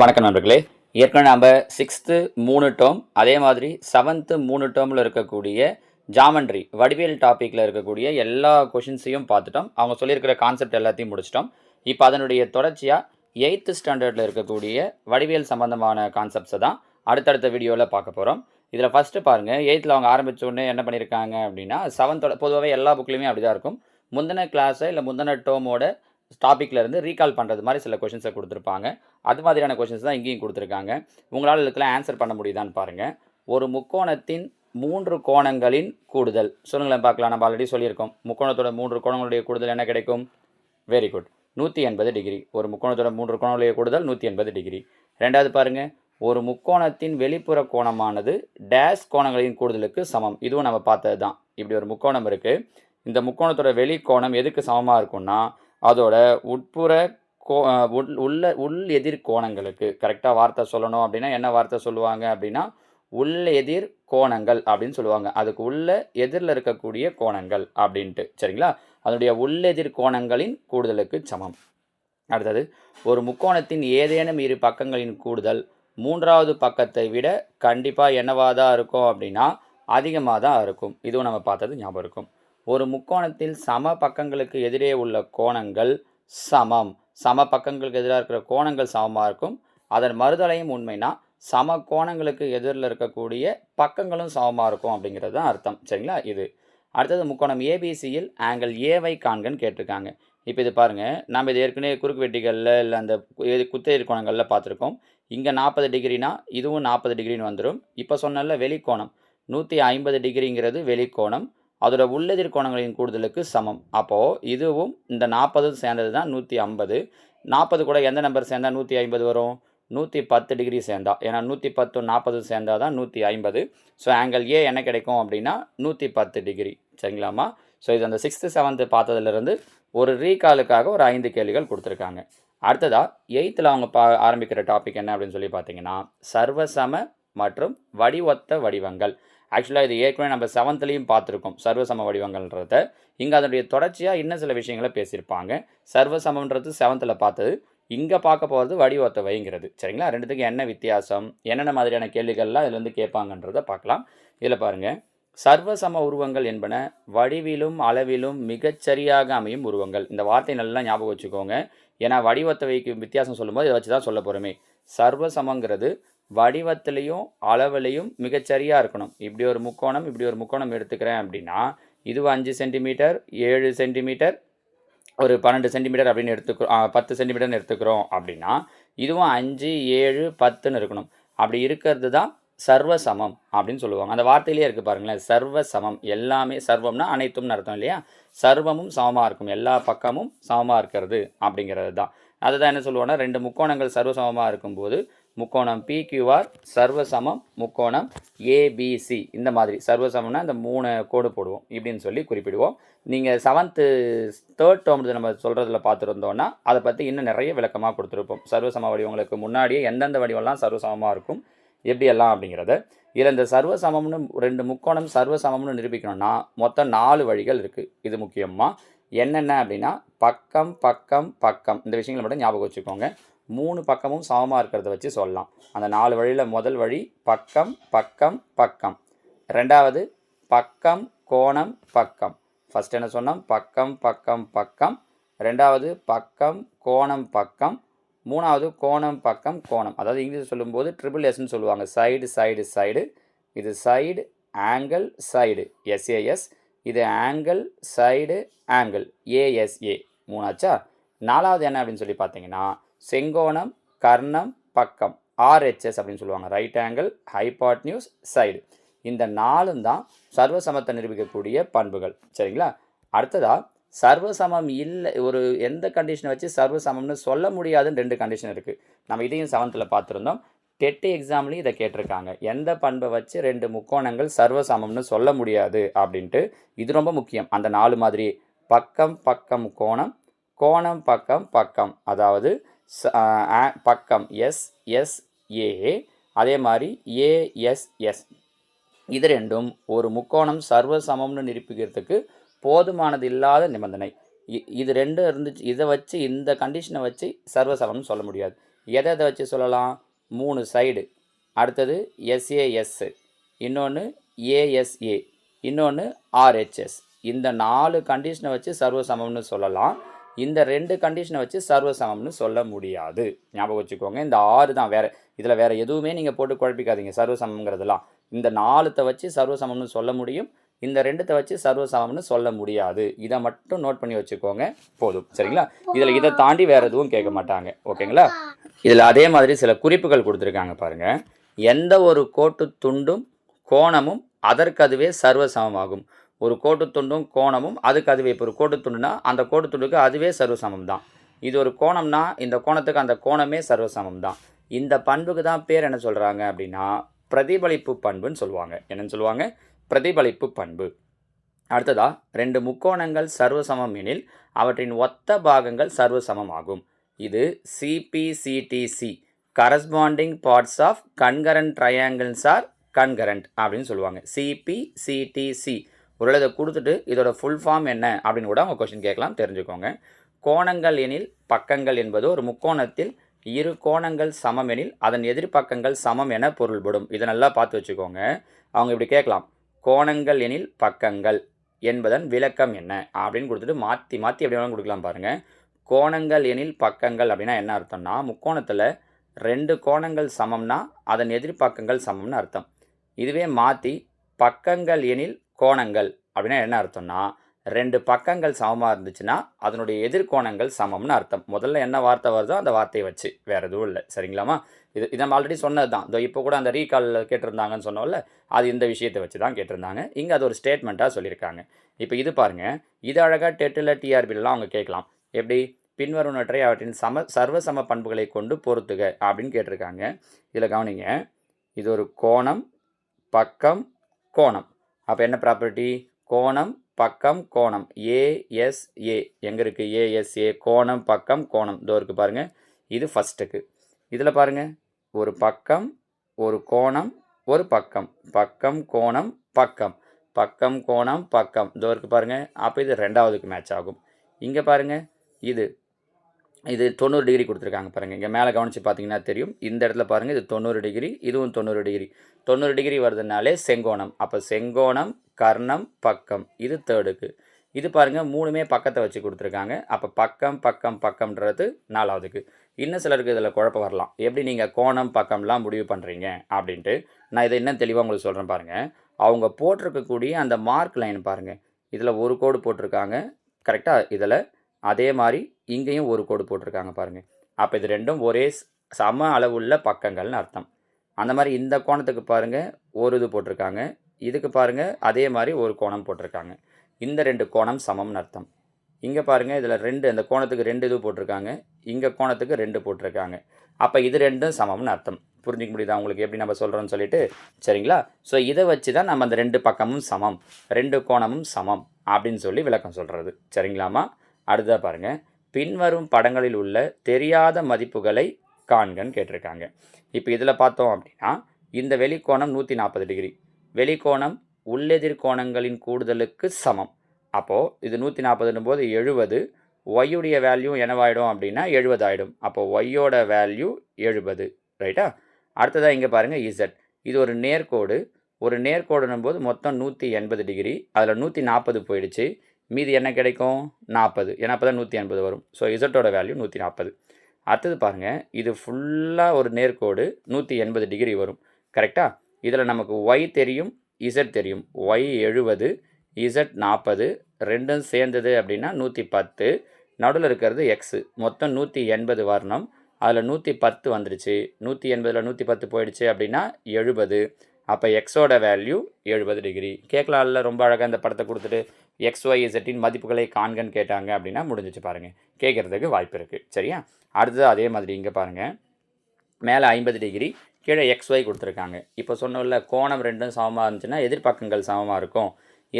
வணக்கம் நண்பர்களே. ஏற்கனவே நம்ம சிக்ஸ்த்து மூணு டேர்ம் அதே மாதிரி செவன்த்து மூணு டேர்மில் இருக்கக்கூடிய ஜாமண்ட்ரி வடிவியல் டாப்பிக்கில் இருக்கக்கூடிய எல்லா கொஷின்ஸையும் பார்த்துட்டோம். அவங்க சொல்லியிருக்கிற கான்செப்ட் எல்லாத்தையும் முடிச்சிட்டோம். இப்போ அதனுடைய தொடர்ச்சியாக எயித்து ஸ்டாண்டர்டில் இருக்கக்கூடிய வடிவியல் சம்பந்தமான கான்செப்ட்ஸை தான் அடுத்தடுத்த வீடியோவில் பார்க்க போகிறோம் இதில் ஃபஸ்ட்டு பாருங்கள் எயித்தில் அவங்க ஆரம்பிச்ச உடனே என்ன பண்ணியிருக்காங்க அப்படின்னா செவன்த்தோட பொதுவாகவே எல்லா புக்லேயுமே அப்படி தான் இருக்கும். முந்தின கிளாஸை இல்லை முந்தின டேர்மோட டாப்பிக்கில் இருந்து ரீகால் பண்ணுறது மாதிரி சில கொஷின்ஸை கொடுத்துருப்பாங்க. அது மாதிரியான கொஷின்ஸ் தான் இங்கேயும் கொடுத்துருக்காங்க. உங்களால் இதுக்கெல்லாம் ஆன்சர் பண்ண முடியுதான்னு பாருங்கள் ஒரு முக்கோணத்தின் மூன்று கோணங்களின் கூடுதல். சொல்லுங்களேன் பார்க்கலாம். நம்ம ஆல்ரெடி சொல்லியிருக்கோம். முக்கோணத்தோட மூன்று கோணங்களுடைய கூடுதல் என்ன கிடைக்கும்? வெரி குட் நூற்றி எண்பது டிகிரி ஒரு முக்கோணத்தோட மூன்று கோணங்களுடைய கூடுதல் நூற்றி எண்பது டிகிரி ரெண்டாவது பாருங்கள் ஒரு முக்கோணத்தின் வெளிப்புற கோணமானது டேஷ் கோணங்களின் கூடுதலுக்கு சமம். இதுவும் நம்ம பார்த்தது தான் இப்படி ஒரு முக்கோணம் இருக்குது இந்த முக்கோணத்தோட வெளிக்கோணம் எதுக்கு சமமாக இருக்கும்னா அதோட உட்புற கோ உள் உள்ள உள் எதிர் கோணங்களுக்கு கரெக்டாக வார்த்தை சொல்லணும் அப்படின்னா என்ன வார்த்தை சொல்லுவாங்க அப்படின்னா உள் எதிர் கோணங்கள் அப்படின்னு சொல்லுவாங்க. அதுக்கு உள்ள எதிரில் இருக்கக்கூடிய கோணங்கள் அப்படின்ட்டு. சரிங்களா? அதனுடைய உள்ளெதிர் கோணங்களின் கூடுதலுக்கு சமம். அடுத்தது ஒரு முக்கோணத்தின் ஏதேனும் இரு பக்கங்களின் கூடுதல் மூன்றாவது பக்கத்தை விட கண்டிப்பாக என்னவாக தான் இருக்கும் அப்படின்னா அதிகமாக தான் இருக்கும். இதுவும் நம்ம பார்த்தது ஞாபகம் இருக்கும். ஒரு முக்கோணத்தில் சம பக்கங்களுக்கு எதிரே உள்ள கோணங்கள் சமம். சம பக்கங்களுக்கு எதிராக இருக்கிற கோணங்கள் சமமாக இருக்கும். அதன் மறுதலையும் உண்மைனா சம கோணங்களுக்கு எதிரில் இருக்கக்கூடிய பக்கங்களும் சமமாக இருக்கும் அப்படிங்கிறது தான் அர்த்தம். சரிங்களா? இது. அடுத்தது முக்கோணம் ஏபிசியில் ஆங்கிள் ஏவை காண்கன்னு கேட்டிருக்காங்க. இப்போ இது பாருங்கள் நம்ம இது ஏற்கனவே குறுக்கு வெட்டிகளில் இல்லை அந்த கு- குத்தையர் கோணங்களில் பார்த்துருக்கோம். இங்கே நாற்பது டிகிரினா இதுவும் நாற்பது டிகிரின்னு வந்துடும் இப்போ சொன்னல வெளிக்கோணம். நூற்றி ஐம்பது டிகிரிங்கிறது வெளிக்கோணம். அதோட உள்ளெதிர் கோணங்களின் கூடுதலுக்கு சமம். அப்போது இதுவும் இந்த நாற்பது சேர்ந்தது தான் நூற்றி ஐம்பது. நாற்பது கூட எந்த நம்பர் சேர்ந்தால் நூற்றி ஐம்பது வரும்? நூற்றி பத்து டிகிரி சேர்ந்தா. ஏன்னா நூற்றி பத்து நாற்பது சேர்ந்தால் தான் நூற்றி ஐம்பது. ஸோ ஆங்கிள் ஏ என்ன கிடைக்கும் அப்படின்னா நூற்றி பத்து டிகிரி சரிங்களாம்மா? ஸோ இது அந்த சிக்ஸ்த்து செவன்த்து பார்த்ததுலேருந்து ஒரு ரீகாலுக்காக ஒரு ஐந்து கேள்விகள் கொடுத்துருக்காங்க. அடுத்ததாக எயித்தில் அவங்க பா ஆரம்பிக்கிற டாபிக் என்ன அப்படின்னு சொல்லி பார்த்தீங்கன்னா சர்வசம மற்றும் வடிவொத்த வடிவங்கள். ஆக்சுவலாக இது ஏற்கனவே நம்ம செவன்த்லேயும் பார்த்துருக்கோம். சர்வசம வடிவங்கள்ன்றத. இங்கே அதனுடைய தொடர்ச்சியாக இன்னும் சில விஷயங்களை பேசியிருப்பாங்க. சர்வசமன்றது செவன்த்தில் பார்த்தது. இங்கே பார்க்க போகிறது வடிவத்தை வைங்கிறது சரிங்களா? ரெண்டுத்துக்கும் என்ன வித்தியாசம்? என்னென்ன மாதிரியான கேள்விகள்லாம் இதில் வந்து கேட்பாங்கன்றத பார்க்கலாம். இதில் பாருங்கள் சர்வசம உருவங்கள் என்பன வடிவிலும் அளவிலும் மிகச்சரியாக அமையும் உருவங்கள். இந்த வார்த்தை நல்லா ஞாபகம் வச்சுக்கோங்க. ஏன்னா வடிவத்தை வைக்கும் வித்தியாசம் சொல்லும்போது இதை வச்சு தான் சொல்ல போகிறோமே சர்வசமங்கிறது வடிவத்திலையும் அளவுலையும் மிகச்சரியாக இருக்கணும். இப்படி ஒரு முக்கோணம் இப்படி ஒரு முக்கோணம் எடுத்துக்கிறேன் அப்படின்னா இதுவும் அஞ்சு சென்டிமீட்டர் ஏழு சென்டிமீட்டர் ஒரு பன்னெண்டு சென்டிமீட்டர் அப்படின்னு எடுத்துக்கிறோம் பத்து சென்டிமீட்டர்னு எடுத்துக்கிறோம் அப்படின்னா இதுவும் அஞ்சு ஏழு பத்துன்னு இருக்கணும். அப்படி இருக்கிறது தான் சர்வசமம் அப்படின்னு சொல்லுவாங்க. அந்த வார்த்தையிலேயே இருக்குது பாருங்களேன் சர்வசமம். எல்லாமே சர்வம்னா அனைத்தும்னு அர்த்தம் இல்லையா? சர்வமும் சமமாக இருக்கும். எல்லா பக்கமும் சமமாக இருக்கிறது அப்படிங்கிறது தான் அதுதான் என்ன சொல்லுவோன்னா ரெண்டு முக்கோணங்கள் சர்வசமமாக இருக்கும்போது முக்கோணம் பிக்யூஆர் சர்வசமம் முக்கோணம் ஏபிசி இந்த மாதிரி. சர்வசமம்னா இந்த மூணு கோடு போடுவோம் இப்படின்னு சொல்லி குறிப்பிடுவோம். நீங்கள் செவன்த்து தேர்ட் டேர்ம் நம்ம சொல்கிறதுல பார்த்துருந்தோன்னா அதை பற்றி இன்னும் நிறைய விளக்கமாக கொடுத்துருப்போம். சர்வசம வடிவங்களுக்கு முன்னாடியே எந்தெந்த வடிவம்லாம் சர்வசமமாக இருக்கும் எப்படியெல்லாம் அப்படிங்கிறத. இதில் இந்த சர்வசமம்னு ரெண்டு முக்கோணம் சர்வசமம்னு நிரூபிக்கணும்னா மொத்தம் நாலு வழிகள் இருக்குது இது முக்கியமாக என்னென்ன அப்படின்னா பக்கம் பக்கம் பக்கம். இந்த விஷயங்களை மட்டும் ஞாபகம் வச்சுக்கோங்க. மூணு பக்கமும் சமமாக இருக்கிறத வச்சு சொல்லலாம். அந்த நாலு வழியில் முதல் வழி பக்கம் பக்கம் பக்கம். ரெண்டாவது பக்கம் கோணம் பக்கம். ஃபஸ்ட் என்ன சொன்னோம்? பக்கம் பக்கம் பக்கம். ரெண்டாவது பக்கம் கோணம் பக்கம். மூணாவது கோணம் பக்கம் கோணம். அதாவது இங்கிலீஷ் சொல்லும்போது ட்ரிபிள் எஸ்ன்னு சொல்லுவாங்க. சைடு சைடு சைடு இது சைடு ஆங்கிள் சைடு எஸ்ஏஎஸ் இது ஆங்கிள் சைடு ஆங்கிள் ஏஎஸ்ஏ மூணாச்சா நாலாவது என்ன அப்படின்னு சொல்லி பார்த்தீங்கன்னா செங்கோணம் கர்ணம் பக்கம். ஆர்ஹெச்எஸ் அப்படின்னு சொல்லுவாங்க. ரைட் ஆங்கிள் ஹைபாட்னியூஸ் சைடு இந்த நாலும் தான் சர்வசமத்தை நிரூபிக்கக்கூடிய பண்புகள். சரிங்களா? அடுத்ததாக சர்வசமம் இல்லை ஒரு எந்த கண்டிஷனை வச்சு சர்வசமம்னு சொல்ல முடியாதுன்னு ரெண்டு கண்டிஷன் இருக்குது நம்ம இதையும் செவன்த்தில் பார்த்துருந்தோம். டெட்டு எக்ஸாம்லேயும் இதை கேட்டிருக்காங்க. எந்த பண்பை வச்சு ரெண்டு முக்கோணங்கள் சர்வசமம்னு சொல்ல முடியாது அப்படின்ட்டு இது ரொம்ப முக்கியம். அந்த நாலு மாதிரி. பக்கம் பக்கம் கோணம். கோணம் பக்கம் பக்கம். அதாவது பக்கம். S S A. அதே மாதிரி ஏஎஸ்எஸ் இது ரெண்டும் ஒரு முக்கோணம் சர்வசமம்னு நிரூபிக்கிறதுக்கு போதுமானது இல்லாத நிபந்தனை. இ- இது ரெண்டும் இருந்துச்சு. இதை வச்சு இந்த கண்டிஷனை வச்சு சர்வசமம்னு சொல்ல முடியாது. எதை எதை வச்சு சொல்லலாம்? மூணு சைடு அடுத்தது எஸ்ஏஎஸ் இன்னொன்று ஏஎஸ்ஏ இன்னொன்று ஆர்ஹெச்எஸ் இந்த நாலு கண்டிஷனை வச்சு சர்வசமம்னு சொல்லலாம். இந்த ரெண்டு கண்டிஷனை வச்சு சர்வசமம்னு சொல்ல முடியாது. ஞாபகம் வச்சுக்கோங்க. இந்த ஆறு தான் வேறு இதில் வேறு எதுவுமே நீங்கள் போட்டு குழப்பிக்காதீங்க. சர்வசமங்கிறதுலாம் இந்த நாலுத்தை வச்சு சர்வசமம்னு சொல்ல முடியும். இந்த ரெண்டுத்தை வச்சு சர்வசமம்னு சொல்ல முடியாது. இதை மட்டும் நோட் பண்ணி வச்சுக்கோங்க. போதும். சரிங்களா? இதில் இதை தாண்டி வேறு எதுவும் கேட்க மாட்டாங்க. ஓகேங்களா? இதில் அதே மாதிரி சில குறிப்புகள் கொடுத்துருக்காங்க பாருங்கள் எந்த ஒரு கோட்டு துண்டும் கோணமும் அதற்கு அதுவே சர்வசமமாகும். ஒரு கோட்டுத்துண்டும் கோணமும் அதுக்கு அதுவே. இப்போ ஒரு கோட்டுத்துண்டுனா அந்த கோட்டுத்துண்டுக்கு அதுவே சர்வசமம் தான் இது ஒரு கோணம்னா இந்த கோணத்துக்கு அந்த கோணமே சர்வசமம் தான் இந்த பண்புக்கு தான் பேர் என்ன சொல்கிறாங்க அப்படின்னா பிரதிபலிப்பு பண்புன்னு சொல்லுவாங்க. என்னன்னு சொல்லுவாங்க? பிரதிபலிப்பு பண்பு. அடுத்ததா ரெண்டு முக்கோணங்கள் சர்வசமம் எனில் அவற்றின் ஒத்த பாகங்கள் சர்வசமம் ஆகும் இது CPCTC corresponding parts of congruent triangles are congruent அப்படின்னு சொல்லுவாங்க. சிபிசிடிசி ஒரு இதை கொடுத்துட்டு இதோட ஃபுல் ஃபார்ம் என்ன அப்படின்னு கூட அவங்க கொஷின் கேட்கலாம் தெரிஞ்சுக்கோங்க. கோணங்கள் எனில் பக்கங்கள் என்பது ஒரு முக்கோணத்தில் இரு கோணங்கள் சமம் எனில் அதன் எதிர்ப்பக்கங்கள் சமம் என பொருள்படும். இதை நல்லா பார்த்து வச்சுக்கோங்க. அவங்க இப்படி கேட்கலாம். கோணங்கள் எனில் பக்கங்கள் என்பதன் விளக்கம் என்ன அப்படின்னு கொடுத்துட்டு மாற்றி மாற்றி எப்படி வேணாலும் கொடுக்கலாம் பாருங்கள் கோணங்கள் எனில் பக்கங்கள் அப்படின்னா என்ன அர்த்தம்னா முக்கோணத்தில் ரெண்டு கோணங்கள் சமம்னா அதன் எதிர்ப்பக்கங்கள் சமம்னு அர்த்தம். இதுவே மாற்றி பக்கங்கள் எனில் கோணங்கள் அப்படின்னா என்ன அர்த்தம்னா ரெண்டு பக்கங்கள் சமமாக இருந்துச்சுன்னா அதனுடைய எதிர்கோணங்கள் சமம்னு அர்த்தம். முதல்ல என்ன வார்த்தை வருதோ அந்த வார்த்தையை வச்சு வேறு எதுவும் இல்லை. சரிங்களாமா இது இதை நம்ம ஆல்ரெடி சொன்னது தான் இதோ இப்போ கூட அந்த ரீகாலில் கேட்டிருந்தாங்கன்னு சொன்னோம்ல அது இந்த விஷயத்தை வச்சு தான் கேட்டிருந்தாங்க. இங்கே அது ஒரு ஸ்டேட்மெண்ட்டாக சொல்லியிருக்காங்க. இப்போ இது பாருங்கள் இது அழகாக டெட்டில் டிஆர்பிலாம் அவங்க கேட்கலாம். எப்படி? பின்வருவனற்றை அவற்றின் சம சர்வசம பண்புகளை கொண்டு பொறுத்துக அப்படின்னு கேட்டிருக்காங்க. இதில் கவனிங்க. இது ஒரு கோணம் பக்கம் கோணம். அப்போ என்ன ப்ராப்பர்ட்டி கோணம் பக்கம் கோணம். ஏஎஸ்ஏ எங்கே இருக்குது ஏஎஸ்ஏ கோணம் பக்கம் கோணம். இதோ இருக்குது பாருங்கள் இது ஃபஸ்ட்டுக்கு இதில் பாருங்கள் ஒரு பக்கம் ஒரு கோணம் ஒரு பக்கம். பக்கம் கோணம் பக்கம். பக்கம் கோணம் பக்கம். இதோ இருக்குது பாருங்கள் அப்போ இது ரெண்டாவதுக்கு மேட்ச் ஆகும். இங்கே பாருங்கள் இது இது தொண்ணூறு டிகிரி கொடுத்துருக்காங்க பாருங்கள் இங்கே மேலே கவனித்து பார்த்தீங்கன்னா தெரியும். இந்த இடத்துல பாருங்கள் இது தொண்ணூறு டிகிரி இதுவும் தொண்ணூறு டிகிரி தொண்ணூறு டிகிரி வருதுனாலே செங்கோணம். அப்போ செங்கோணம் கர்ணம் பக்கம். இது தேர்டுக்கு இது பாருங்கள் மூணுமே பக்கத்தை வச்சு கொடுத்துருக்காங்க. அப்போ பக்கம் பக்கம் பக்கம்ன்றது நாலாவதுக்கு. இன்னும் சிலருக்கு இதில் குழப்பம் வரலாம். எப்படி நீங்கள் கோணம் பக்கம்லாம் முடிவு பண்ணுறீங்க அப்படின்ட்டு நான் இதை இன்னும் தெளிவாக உங்களுக்கு சொல்கிறேன் பாருங்கள் அவங்க போட்டிருக்கக்கூடிய அந்த மார்க் லைன் பாருங்கள் இதில் ஒரு கோடு போட்டிருக்காங்க. கரெக்டாக இதில் அதே மாதிரி இங்கேயும் ஒரு கோடு போட்டிருக்காங்க பாருங்கள் அப்போ இது ரெண்டும் ஒரே சம அளவுள்ள பக்கங்கள்னு அர்த்தம். அந்த மாதிரி இந்த கோணத்துக்கு பாருங்கள் ஒரு இது போட்டிருக்காங்க. இதுக்கு பாருங்கள் அதே மாதிரி ஒரு கோணம் போட்டிருக்காங்க. இந்த ரெண்டு கோணம் சமம்னு அர்த்தம். இங்கே பாருங்கள் இதில் ரெண்டு இந்த கோணத்துக்கு ரெண்டு இது போட்டிருக்காங்க. இங்கே கோணத்துக்கு ரெண்டு போட்டிருக்காங்க. அப்போ இது ரெண்டும் சமம்னு அர்த்தம். புரிஞ்சிக்க முடியுதா? உங்களுக்கு எப்படி நம்ம சொல்கிறோம்னு சொல்லிட்டு? சரிங்களா? ஸோ இதை வச்சு தான் நம்ம அந்த ரெண்டு பக்கமும் சமம். ரெண்டு கோணமும் சமம் அப்படின்னு சொல்லி விளக்கம் சொல்கிறது சரிங்களாமா அடுத்ததாக பாருங்கள் பின்வரும் படங்களில் உள்ள தெரியாத மதிப்புகளை காண்கன்னு கேட்டிருக்காங்க. இப்போ இதில் பார்த்தோம் அப்படின்னா இந்த வெளிக்கோணம் நூற்றி நாற்பது டிகிரி. வெளிக்கோணம் உள்ளெதிர் கோணங்களின் கூடுதலுக்கு சமம். அப்போது இது நூற்றி நாற்பதுன்னும் போது எழுபது ஒய்யுடைய வேல்யூ என்னவாயிடும் அப்படின்னா எழுபது ஆகிடும் அப்போது ஒய்யோட வேல்யூ எழுபது ரைட்டா அடுத்ததாக இங்கே பாருங்கள் இசட் இது ஒரு நேர்கோடு. ஒரு நேர்கோடுன்னும் போது மொத்தம் நூற்றி எண்பது டிகிரி. அதில் நூற்றி நாற்பது போயிடுச்சு. மீதி என்ன கிடைக்கும்? நாற்பது. ஏன்னா அப்போ தான் நூற்றி எண்பது வரும் ஸோ இசட்டோட வேல்யூ நூற்றி நாற்பது. அடுத்தது பாருங்கள் இது ஃபுல்லாக ஒரு நேர்கோடு நூற்றி எண்பது டிகிரி வரும். கரெக்டாக இதில் நமக்கு ஒய் தெரியும் இசட் தெரியும். ஒய் எழுபது இசட் நாற்பது ரெண்டும் சேர்ந்தது அப்படின்னா நூற்றி பத்து. நடுவில் இருக்கிறது எக்ஸு மொத்தம் நூற்றி எண்பது வரணும். அதில் நூற்றி பத்து வந்துடுச்சு நூற்றி எண்பதில் நூற்றி பத்து போயிடுச்சு அப்படின்னா எழுபது. அப்போ எக்ஸோட வேல்யூ எழுபது டிகிரி கேட்கலாம்ல ரொம்ப அழகாக இந்த படத்தை கொடுத்துட்டு. எக்ஸ் ஒய் இசட்டின் மதிப்புகளை காண்கன்னு கேட்டாங்க அப்படின்னா முடிஞ்சிச்சு பாருங்கள் கேட்குறதுக்கு வாய்ப்பு இருக்குது சரியா? அடுத்தது அதே மாதிரி இங்கே பாருங்கள் மேலே ஐம்பது டிகிரி கீழே எக்ஸ் ஒய் கொடுத்துருக்காங்க. இப்போ சொன்னோம்ல கோணம் ரெண்டும் சமமாக இருந்துச்சுன்னா எதிர்ப்பக்கங்கள் சமமாக இருக்கும்.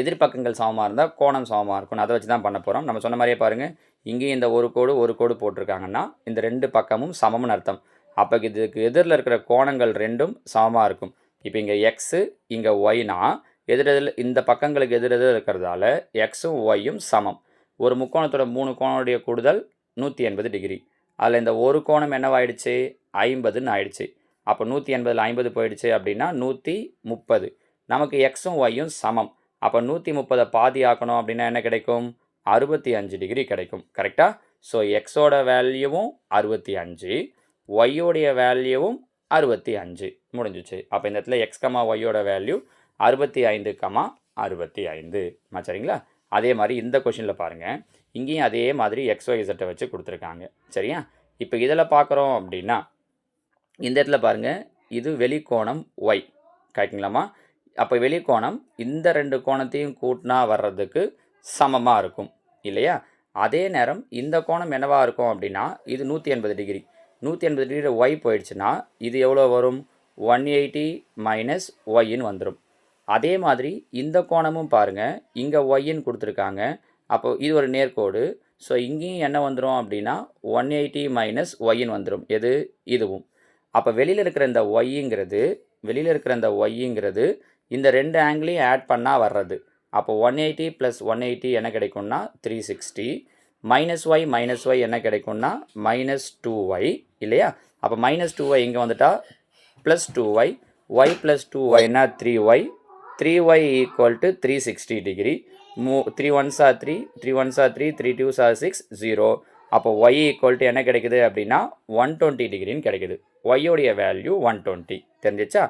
எதிர்ப்பக்கங்கள் சமமாக இருந்தால் கோணம் சமமாக இருக்கும் அதை வச்சு தான் பண்ண போகிறோம் நம்ம சொன்ன மாதிரியே பாருங்கள் இங்கேயும் இந்த ஒரு கோடு ஒரு கோடு போட்டிருக்காங்கன்னா இந்த ரெண்டு பக்கமும் சமம்னு அர்த்தம். அப்போ இதுக்கு எதிரில் இருக்கிற கோணங்கள் ரெண்டும் சமமாக இருக்கும். இப்போ இங்கே எக்ஸு இங்கே ஒய்னா எதிரெதில் இந்த பக்கங்களுக்கு எதிரெதிரில் இருக்கிறதால எக்ஸும் ஒய்யும் சமம். ஒரு முக்கோணத்தோட மூணு கோணனுடைய கூடுதல் நூற்றி எண்பது டிகிரி. அதில் இந்த ஒரு கோணம் என்னவாயிடுச்சு? ஐம்பதுன்னு ஆயிடுச்சு. அப்போ நூற்றி எண்பதில் ஐம்பது போயிடுச்சு அப்படின்னா நூற்றி முப்பது. நமக்கு எக்ஸும் ஒய்யும் சமம். அப்போ நூற்றி முப்பதை பாதி ஆக்கணும் அப்படின்னா என்ன கிடைக்கும்? அறுபத்தி அஞ்சு டிகிரி கிடைக்கும். கரெக்டாக ஸோ எக்ஸோட வேல்யூவும் அறுபத்தி அஞ்சு ஒய்யோடைய வேல்யூவும் அறுபத்தி அஞ்சு. முடிஞ்சிச்சு. அப்போ இந்த இடத்துல எக்ஸ் கமா ஒய்யோட வேல்யூ அறுபத்தி ஐந்து கமா அறுபத்தி ஐந்து. சரிங்களா அதே மாதிரி இந்த கொஷினில் பாருங்கள் இங்கேயும் அதே மாதிரி எக்ஸ் வச்சு கொடுத்துருக்காங்க. சரியா? இப்போ இதில் பார்க்குறோம் அப்படின்னா இந்த இடத்துல பாருங்கள் இது வெளிக்கோணம் ஒய் கரெக்டுங்களாம்மா அப்போ வெளிக்கோணம் இந்த ரெண்டு கோணத்தையும் கூட்டினா வர்றதுக்கு சமமாக இருக்கும். இல்லையா? அதே நேரம் இந்த கோணம் என்னவாக இருக்கும் அப்படின்னா இது நூற்றி எண்பது டிகிரி. நூற்றி எண்பது டிகிரி ஒய் போயிடுச்சுன்னா இது எவ்வளோ வரும்? ஒன் எயிட்டி மைனஸ் ஒய்ன்னு வந்துடும் அதே மாதிரி இந்த கோணமும் பாருங்கள் இங்கே ஒய்ன்னு கொடுத்துருக்காங்க. அப்போ இது ஒரு நேர்கோடு. ஸோ இங்கேயும் என்ன வந்துடும் அப்படின்னா ஒன் எயிட்டி மைனஸ் ஒய்ன்னு வந்துடும் எது? இதுவும். அப்போ வெளியில் இருக்கிற இந்த ஒய்ங்கிறது வெளியில் இருக்கிற இந்த ஒய்ங்கிறது இந்த ரெண்டு ஆங்கிளையும் ஆட் பண்ணால் வர்றது. அப்போ one eighty plus one eighty என்ன கிடைக்கும்னா three sixty minus y minus y என்ன கிடைக்கும்னா மைனஸ் டூ ஒய் இல்லையா? அப்போ மைனஸ் டூ ஒய் இங்கே வந்துட்டால் plus two y y plus two ஒய்னா three y three y equal to three sixty degree மூ three one are three three ones are three three two are six zero அப்போ Y equal to என்ன கிடைக்குது அப்படின்னா one twenty டிகிரின்னு கிடைக்குது. ஒய்யோடைய value one twenty தெரிஞ்சிச்சா?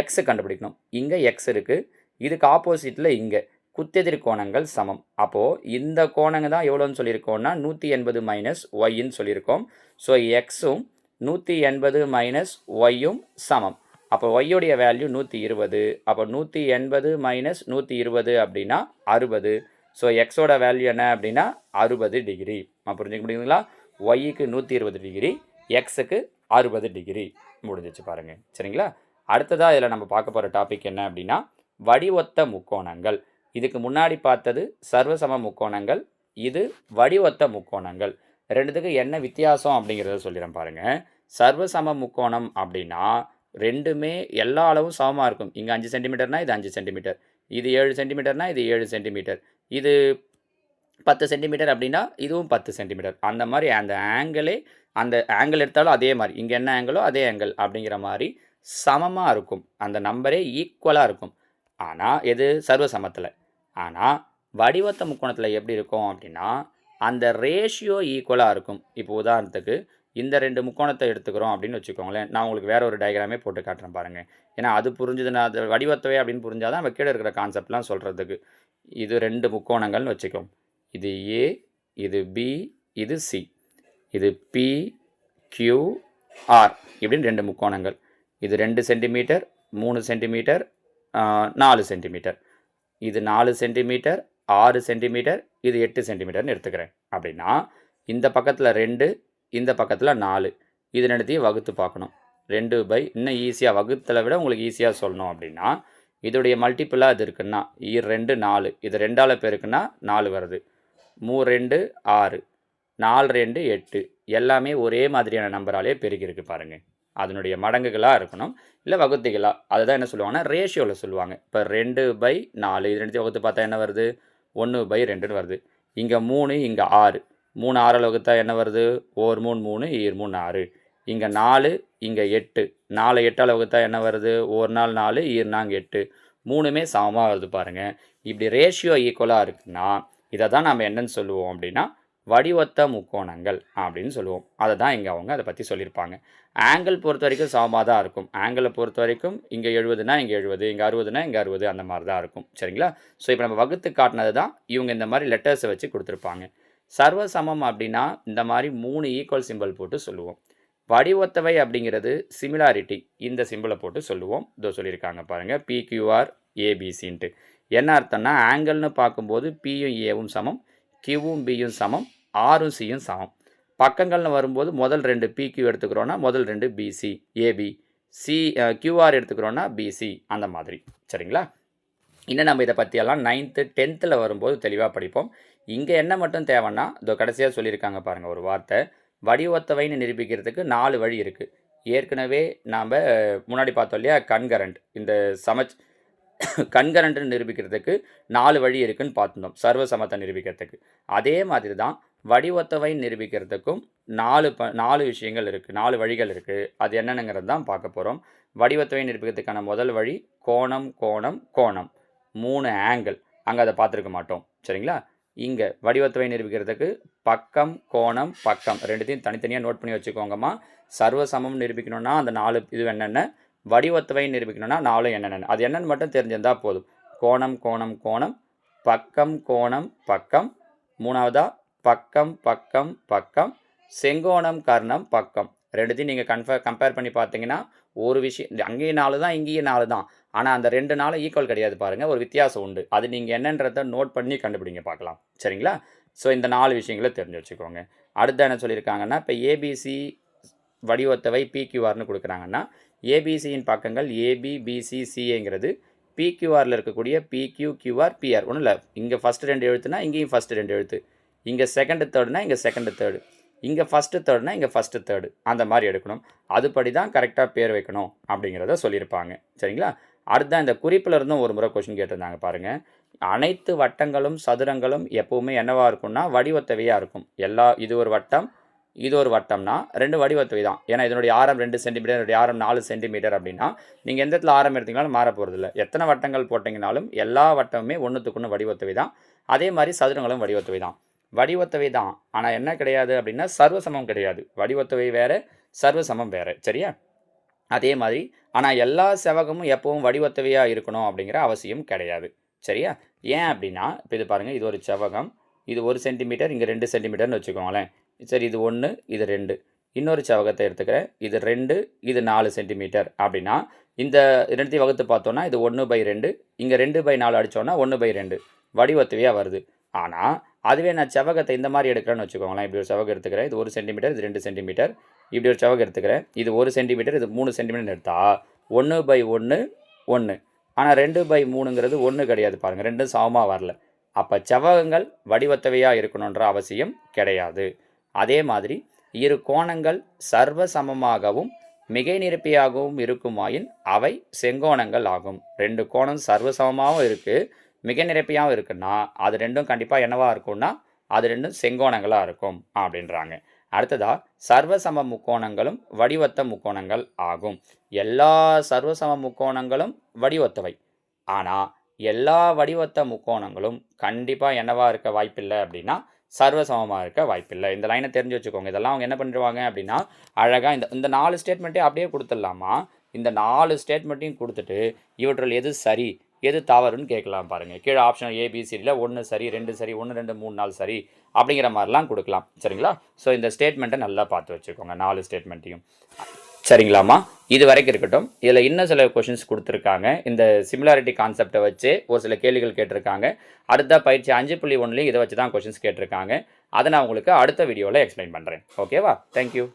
X கண்டுபிடிக்கணும். இங்கே எக்ஸ் இருக்குது இதுக்கு ஆப்போசிட்டில் இங்கே. குத்தெதிர் கோணங்கள் சமம். அப்போது இந்த கோணங்க தான் எவ்வளோன்னு சொல்லியிருக்கோம்னா நூற்றி எண்பது மைனஸ் ஒய்ன்னு சொல்லியிருக்கோம். ஸோ எக்ஸும் நூற்றி எண்பது மைனஸ் ஒய்யும் சமம். அப்போ ஒய்யோடைய வேல்யூ நூற்றி இருபது அப்போ நூற்றி எண்பது மைனஸ் நூற்றி இருபது அப்படின்னா அறுபது. ஸோ எக்ஸோட வேல்யூ என்ன அப்படின்னா அறுபது டிகிரி புரிஞ்சுக்க முடியுங்களா ஒய்க்கு நூற்றி இருபது டிகிரி எக்ஸுக்கு அறுபது டிகிரி முடிஞ்சிச்சு பாருங்கள் சரிங்களா? அடுத்ததாக இதில் நம்ம பார்க்க போகிற டாபிக் என்ன அப்படின்னா வடிவொத்த முக்கோணங்கள். இதுக்கு முன்னாடி பார்த்தது சர்வசம முக்கோணங்கள் இது வடிவொத்த முக்கோணங்கள். ரெண்டுத்துக்கு என்ன வித்தியாசம் அப்படிங்கிறத சொல்லிடுறேன் பாருங்கள் சர்வசம முக்கோணம் அப்படின்னா ரெண்டுமே எல்லா அளவும் சமமாக இருக்கும். இங்கே அஞ்சு சென்டிமீட்டர்னா இது அஞ்சு சென்டிமீட்டர் இது ஏழு சென்டிமீட்டர்னால் இது ஏழு சென்டிமீட்டர் இது பத்து சென்டிமீட்டர் அப்படின்னா இதுவும் பத்து சென்டிமீட்டர் அந்த மாதிரி அந்த ஆங்கிளே அந்த ஆங்கிள் எடுத்தாலும் அதே மாதிரி. இங்கே என்ன ஆங்கிளோ அதே ஆங்கிள் அப்படிங்கிற மாதிரி சமமாக இருக்கும். அந்த நம்பரே ஈக்குவலாக இருக்கும். ஆனால் எது? சர்வசமத்தில். ஆனால் வடிவத்த முக்கோணத்தில் எப்படி இருக்கும் அப்படின்னா அந்த ரேஷியோ ஈக்குவலாக இருக்கும். இப்போ உதாரணத்துக்கு இந்த ரெண்டு முக்கோணத்தை எடுத்துக்கிறோம் அப்படின்னு வச்சுக்கோங்களேன். நான் உங்களுக்கு வேற ஒரு டயக்ராமே போட்டு காட்டுறேன் பாருங்கள் ஏன்னா அது புரிஞ்சதுன்னா அது வடிவத்தவை அப்படின்னு புரிஞ்சாதான் நம்ம கீழே இருக்கிற கான்செப்ட்லாம் சொல்கிறதுக்கு இது ரெண்டு முக்கோணங்கள்னு வச்சுக்கோம். இது ஏ இது பி இது சி இது பி கியூ ஆர் இப்படின்னு ரெண்டு முக்கோணங்கள். இது ரெண்டு சென்டிமீட்டர் மூணு சென்டிமீட்டர் நாலு சென்டிமீட்டர் இது நாலு சென்டிமீட்டர் ஆறு சென்டிமீட்டர் இது எட்டு சென்டிமீட்டர்னு எடுத்துக்கிறேன். அப்படின்னா இந்த பக்கத்தில் ரெண்டு இந்த பக்கத்தில் நாலு. இது ரெண்டுத்தையும் வகுத்து பார்க்கணும். ரெண்டு பை இன்னும் ஈஸியாக வகுத்தில் விட உங்களுக்கு ஈஸியாக சொல்லணும் அப்படின்னா இதோடைய மல்டிப்புளாக இது இருக்குன்னா இ ரெண்டு நாலு. இது ரெண்டால் பேருக்குன்னா நாலு வருது. மூ ரெண்டு ஆறு. நாலு ரெண்டு எட்டு. எல்லாமே ஒரே மாதிரியான நம்பராலே பெருகிருக்கு பாருங்கள் அதனுடைய மடங்குகளாக இருக்கணும். இல்லை வகுத்திகளாக அதுதான் என்ன சொல்லுவாங்கன்னா ரேஷியோவில் சொல்லுவாங்க. இப்போ ரெண்டு பை நாலு. இது ரெண்டு வகுத்து பார்த்தா என்ன வருது? ஒன்று பை ரெண்டுன்னு வருது. இங்கே மூணு இங்கே ஆறு. மூணு ஆறில் வகுத்தா என்ன வருது? ஓர் மூணு மூணு ஈர் மூணு ஆறு. இங்கே நாலு இங்கே எட்டு. நாலு எட்டால் வகுத்தா என்ன வருது? ஒரு நாள் நாலு ஈர் நாங்கள் எட்டு. மூணுமே சமமாக வருது பாருங்கள் இப்படி ரேஷியோ ஈக்குவலாக இருக்குன்னா இதை தான் நம்ம என்னன்னு சொல்லுவோம் அப்படின்னா வடிவத்த முக்கோணங்கள் அப்படின்னு சொல்லுவோம். அதை தான் இங்கே அவங்க அதை பற்றி சொல்லியிருப்பாங்க. ஆங்கிள் பொறுத்த வரைக்கும் சமமாக தான் இருக்கும் ஆங்கிளை பொறுத்த வரைக்கும் இங்கே எழுபதுனா இங்கே எழுபது இங்கே அறுபதுனா இங்கே அறுபது அந்த மாதிரி தான் இருக்கும். சரிங்களா? ஸோ இப்போ நம்ம வகுத்து காட்டினது தான் இவங்க இந்த மாதிரி லெட்டர்ஸை வச்சு கொடுத்துருப்பாங்க. சர்வசமம் அப்படின்னா இந்த மாதிரி மூணு ஈக்குவல் சிம்பிள் போட்டு சொல்லுவோம். வடிவத்தவை அப்படிங்கிறது சிமிலாரிட்டி இந்த சிம்பிளை போட்டு சொல்லுவோம். இதோ சொல்லியிருக்காங்க பாருங்கள் பிக்யூஆர் ஏபிசின்ட்டு என்ன அர்த்தம்னா ஆங்கிள்னு பார்க்கும்போது பியும் ஏவும் சமம். கியூவும் பியும் சமம். ஆரும் சியும் சமம். பக்கங்கள்னு வரும்போது முதல் ரெண்டு பிக்யூ எடுத்துக்கிறோன்னா முதல் ரெண்டு பிசி ஏபி சி கியூஆர் எடுத்துக்கிறோன்னா பிசி அந்த மாதிரி. சரிங்களா? இன்னும் நம்ம இதை பற்றியெல்லாம் நைன்த்து டென்த்தில் வரும்போது தெளிவாக படிப்போம். இங்கே என்ன மட்டும் தேவைன்னா இதோ கடைசியாக சொல்லியிருக்காங்க பாருங்கள் ஒரு வார்த்தை. வடிவத்தவைன்னு நிரூபிக்கிறதுக்கு நாலு வழி இருக்குது ஏற்கனவே நாம் முன்னாடி பார்த்தோம் இல்லையா கண்கரண்ட் இந்த சமச் கண்கரண்ட்னு நிரூபிக்கிறதுக்கு நாலு வழி இருக்குன்னு பார்த்துருந்தோம் சர்வ சமத்தை நிரூபிக்கிறதுக்கு. அதே மாதிரி தான் வடிவத்தவை நிரூபிக்கிறதுக்கும் நாலு ப நாலு விஷயங்கள் இருக்குது நாலு வழிகள் இருக்குது அது என்னென்னங்கிறது தான் பார்க்க போகிறோம் வடிவத்தவை நிரூபிக்கிறதுக்கான முதல் வழி கோணம் கோணம் கோணம். மூணு ஆங்கிள் அங்கே அதை பார்த்துருக்க மாட்டோம். சரிங்களா? இங்கே வடிவத்துவை நிரூபிக்கிறதுக்கு பக்கம் கோணம் பக்கம் ரெண்டுத்தையும் தனித்தனியாக நோட் பண்ணி வச்சுக்கோங்கம்மா. சர்வசமம் நிரூபிக்கணும்னா அந்த நாலு இது என்னென்ன? வடிவத்துவை நிரூபிக்கணும்னா நாலு என்னென்ன? அது என்னென்னு மட்டும் தெரிஞ்சிருந்தால் போதும். கோணம் கோணம் கோணம் பக்கம் கோணம் பக்கம். மூணாவதாக பக்கம் பக்கம் பக்கம். செங்கோணம் கர்ணம் பக்கம். ரெண்டுத்தையும் நீங்கள் கன்ஃபர் கம்பேர் பண்ணி பார்த்தீங்கன்னா ஒரு விஷயம் அங்கேயும் நாலு தான் இங்கேயும் நாலு தான். ஆனால் அந்த ரெண்டு நாளும் ஈக்குவல் கிடையாது பாருங்கள் ஒரு வித்தியாசம் உண்டு. அது நீங்கள் என்னன்றதை நோட் பண்ணி கண்டுபிடிங்க பார்க்கலாம். சரிங்களா? ஸோ இந்த நாலு விஷயங்களை தெரிஞ்சு வச்சுக்கோங்க. அடுத்து என்ன சொல்லியிருக்காங்கன்னா இப்போ ஏபிசி வடிவத்தவை பிக்யூஆர்னு கொடுக்குறாங்கன்னா ஏபிசியின் பக்கங்கள் ஏபி பிசி சிஏங்கிறது பிக்யூஆரில் இருக்கக்கூடிய பிக்யூ கியூஆர் பிஆர் ஒன்றும் இல்லை. இங்கே ஃபஸ்ட்டு ரெண்டு எழுத்துனா இங்கேயும் ஃபஸ்ட்டு ரெண்டு எழுத்து. இங்கே செகண்டு தேர்டுனா இங்கே செகண்டு தேர்டு இங்கே ஃபஸ்ட்டு தேர்டுனா இங்கே ஃபஸ்ட்டு தேர்டு அந்த மாதிரி எடுக்கணும். அதுபடி தான் கரெக்டாக பேர் வைக்கணும் அப்படிங்கிறத சொல்லியிருப்பாங்க. சரிங்களா? அடுத்த இந்த குறிப்பில் இருந்தும் ஒரு முறை கொஷின் கேட்டிருந்தாங்க பாருங்கள் அனைத்து வட்டங்களும் சதுரங்களும் எப்போவுமே என்னவாக இருக்கும்னா வடிவத்தவையாக இருக்கும். எல்லா இது ஒரு வட்டம் இது ஒரு வட்டம்னா ரெண்டு வடிவத்தவை தான் ஏன்னா இதனுடைய ஆரம் ரெண்டு சென்டிமீட்டர் இதனுடைய ஆரம் நாலு சென்டிமீட்டர் அப்படின்னா நீங்கள் எந்த இடத்துல ஆரம் எடுத்தீங்கனாலும் மாற போகிறதில்ல எத்தனை வட்டங்கள் போட்டிங்கனாலும் எல்லா வட்டமுமே ஒன்றுத்துக்கு ஒன்று வடிவத்தவை தான் அதே மாதிரி சதுரங்களும் வடிவத்தவை தான் வடிவத்தவை தான். ஆனால் என்ன கிடையாது அப்படின்னா சர்வசமம் கிடையாது. வடிவத்தவை வேறு சர்வசமம் வேறு. சரியா? அதே மாதிரி ஆனால் எல்லா செவகமும் எப்பவும் வடிவத்தவையாக இருக்கணும் அப்படிங்கிற அவசியம் கிடையாது. சரியா? ஏன் அப்படின்னா இப்போ இது பாருங்கள் இது ஒரு செவகம் இது ஒரு சென்டிமீட்டர் இங்கே ரெண்டு சென்டிமீட்டர்னு வச்சுக்கோங்களேன். சரி இது ஒன்று இது ரெண்டு. இன்னொரு செவகத்தை எடுத்துக்கிறேன் இது ரெண்டு இது நாலு சென்டிமீட்டர் அப்படின்னா இந்த ரெண்டுத்தையும் வகுத்து பார்த்தோன்னா இது ஒன்று பை ரெண்டு. இங்கே ரெண்டு பை நாலு அடித்தோன்னா ஒன்று பை ரெண்டு. வடிவத்தவையாக வருது. ஆனால் அதுவே நான் செவகத்தை இந்த மாதிரி எடுக்கிறேன்னு வச்சுக்கோங்களேன். இப்படி ஒரு செவகம் எடுத்துக்கிறேன். இது ஒரு சென்டிமீட்டர் இது ரெண்டு சென்டிமீட்டர் இப்படி ஒரு செவகம் எடுத்துக்கிறேன். இது ஒரு சென்டிமீட்டர் இது மூணு சென்டிமீட்டர் எடுத்தால் ஒன்று பை ஒன்று ஒன்று ஆனால் ரெண்டு பை மூணுங்கிறது ஒன்று கிடையாது பாருங்கள் ரெண்டும் சமமாக வரல. அப்போ செவகங்கள் வடிவத்தவையாக இருக்கணுன்ற அவசியம் கிடையாது. அதே மாதிரி இரு கோணங்கள் சர்வ சமமாகவும் மிகை நிரப்பியாகவும் இருக்குமாயின் அவை செங்கோணங்கள் ஆகும். ரெண்டு கோணம் சர்வசமமாகவும் இருக்குது மிக நிரப்பியாகவும் இருக்குன்னா அது ரெண்டும் கண்டிப்பாக என்னவாக இருக்கும்னா அது ரெண்டும் செங்கோணங்களாக இருக்கும் அப்படின்றாங்க. அடுத்ததாக சர்வசம முக்கோணங்களும் வடிவத்த முக்கோணங்கள் ஆகும். எல்லா சர்வசம முக்கோணங்களும் வடிவத்தவை. ஆனால் எல்லா வடிவத்த முக்கோணங்களும் கண்டிப்பாக என்னவாக இருக்க வாய்ப்பில்லை அப்படின்னா சர்வசமமாக இருக்க வாய்ப்பில்லை. இந்த லைனை தெரிஞ்சு வச்சுக்கோங்க. இதெல்லாம் அவங்க என்ன பண்ணிடுவாங்க அப்படின்னா அழகாக இந்த இந்த நாலு ஸ்டேட்மெண்ட்டே அப்படியே கொடுத்துடலாமா? இந்த நாலு ஸ்டேட்மெண்ட்டையும் கொடுத்துட்டு இவற்றில் எது சரி? எது தவறுன்னு கேட்கலாம் பாருங்கள் கீழே ஆப்ஷன் ஏபிசிடியில் ஒன்று சரி ரெண்டு சரி ஒன்று ரெண்டு மூணு நாள் சரி அப்படிங்கிற மாதிரிலாம் கொடுக்கலாம். சரிங்களா? ஸோ இந்த ஸ்டேட்மெண்ட்டை நல்லா பார்த்து வச்சுக்கோங்க. நாலு ஸ்டேட்மெண்ட்டையும் சரிங்களாம்மா? இது வரைக்கும் இருக்கட்டும். இதில் இன்னும் சில கொஷின்ஸ் கொடுத்துருக்காங்க. இந்த சிமிலாரிட்டி கான்செப்டை வச்சு ஒரு சில கேள்விகள் கேட்டிருக்காங்க. அடுத்த பயிற்சி அஞ்சு புள்ளி ஒன்றுலையும் இதை வச்சு தான் கொஷின்ஸ் கேட்டிருக்காங்க. அதை நான் உங்களுக்கு அடுத்த வீடியோவில் எக்ஸ்பிளைன் பண்ணுறேன் ஓகேவா தேங்க்யூ